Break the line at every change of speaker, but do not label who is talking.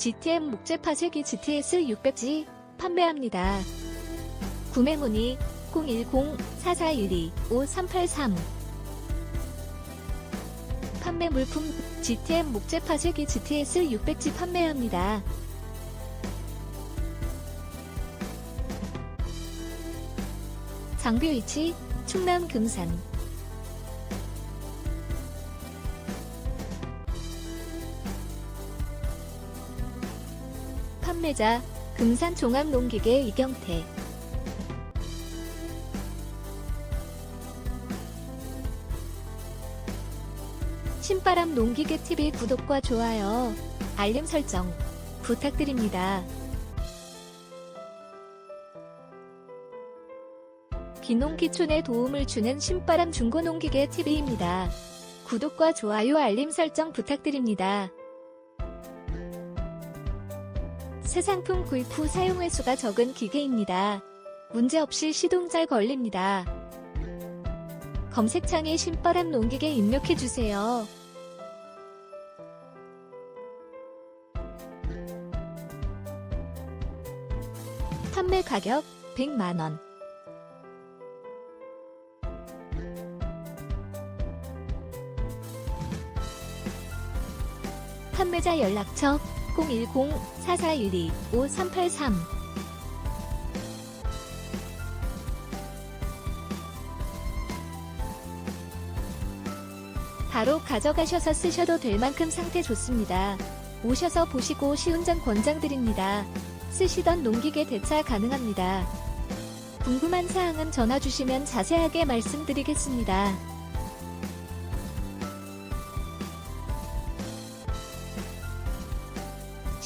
GTM 목재 파쇄기 GTS 600G 판매합니다. 구매 문의 010-4412-5383 판매 물품 GTM 목재 파쇄기 GTS 600G 판매합니다. 장비 위치 충남 금산 판매자 금산 종합농기계 이경태 신바람 농기계 TV 구독과 좋아요 알림 설정 부탁드립니다. 기농기촌에 도움을 주는 신바람 중고농기계 TV입니다. 구독과 좋아요 알림 설정 부탁드립니다. 새 상품 구입 후 사용 횟수가 적은 기계입니다. 문제없이 시동 잘 걸립니다. 검색창에 신바람 농기계 입력해주세요. 판매 가격 100만원. 판매자 연락처 010-4412-5383 바로 가져가셔서 쓰셔도 될 만큼 상태 좋습니다. 오셔서 보시고 시운전 권장드립니다. 쓰시던 농기계 대차 가능합니다. 궁금한 사항은 전화 주시면 자세하게 말씀드리겠습니다.